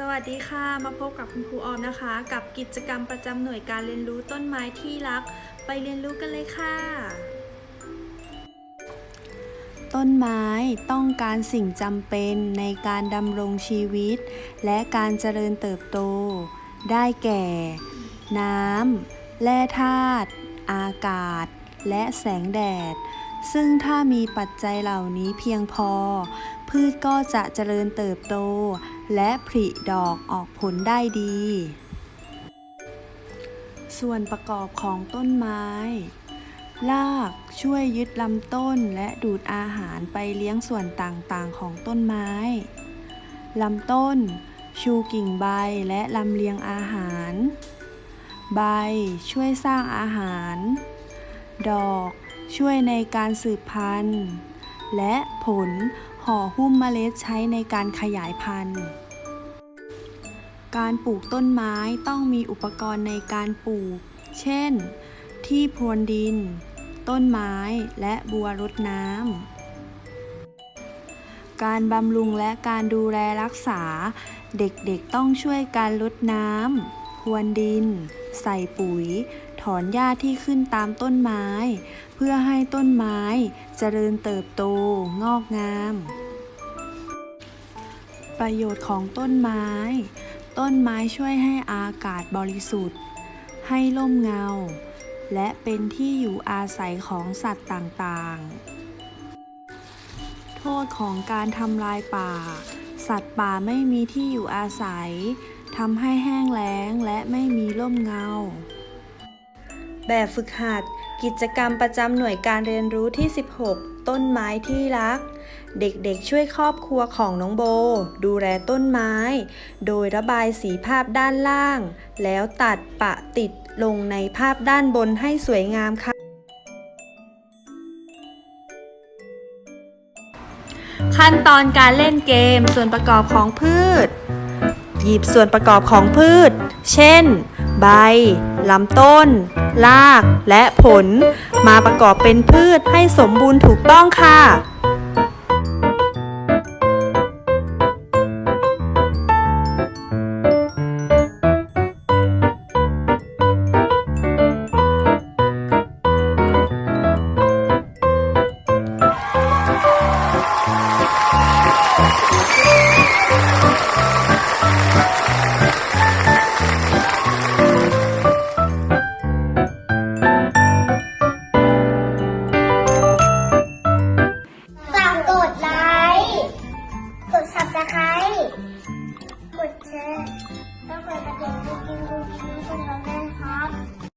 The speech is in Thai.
สวัสดีค่ะ มาพบกับคุณครูออมนะคะ กับกิจกรรมประจำหน่วยการเรียนรู้ต้นไม้ที่รัก ไปเรียนรู้กันเลยค่ะ ต้นไม้ต้องการสิ่งจำเป็นในการดำรงชีวิต และการเจริญเติบโต ได้แก่ น้ำแร่ธาตุอากาศ และแสงแดด ซึ่งถ้ามีปัจจัยเหล่านี้เพียงพอ พืชก็จะเจริญเติบโต และผลิดอกออกผลได้ดี ส่วนประกอบของต้นไม้ รากช่วยยึดลำต้นและดูดอาหารไปเลี้ยงส่วนต่างๆของต้นไม้ ลำต้น ชูกิ่งใบและลำเลียงอาหาร ใบช่วยสร้างอาหาร ดอกช่วยในการสืบพันธุ์ และผล ห่อหุ้มเมล็ดใช้ในการขยายพันธุ์ การปลูกต้นไม้ต้องมีอุปกรณ์ในการปลูก เช่น ที่พรวนดิน ต้นไม้และบัวรดน้ำ การบำรุงและการดูแลรักษา เด็กๆต้องช่วยการรดน้ำพรวนดิน ใส่ปุ๋ย ถอนหญ้าที่ขึ้นตามต้นไม้ เพื่อใให้ต้นไม้เจริญเติบโตงอกงาม ประโยชน์ของต้นไม้ ต้นไม้ช่วยให้อากาศบริสุทธิ์ ให้ร่มเงา และเป็นที่อยู่อาศัยของสัตว์ต่างๆ โทษของการทำลายป่า สัตว์ป่าไม่มีที่อยู่อาศัยทำให้แห้งแล้งและไม่มีร่มเงา แบบฝึกหัด กิจกรรมประจำหน่วยการเรียนรู้ที่ 16 ต้นไม้ที่รัก เด็กๆช่วยครอบครัวของน้องโบ ดูแลต้นไม้ โดยระบายสีภาพด้านล่าง แล้วตัดปะติดลงในภาพด้านบนให้สวยงามค่ะ ขั้นตอนการเล่นเกมส่วนประกอบของพืช หยิบส่วนประกอบของพืช เช่น ใบ ลำต้น ราก และผล มาประกอบเป็นพืชให้สมบูรณ์ถูกต้องค่ะ 음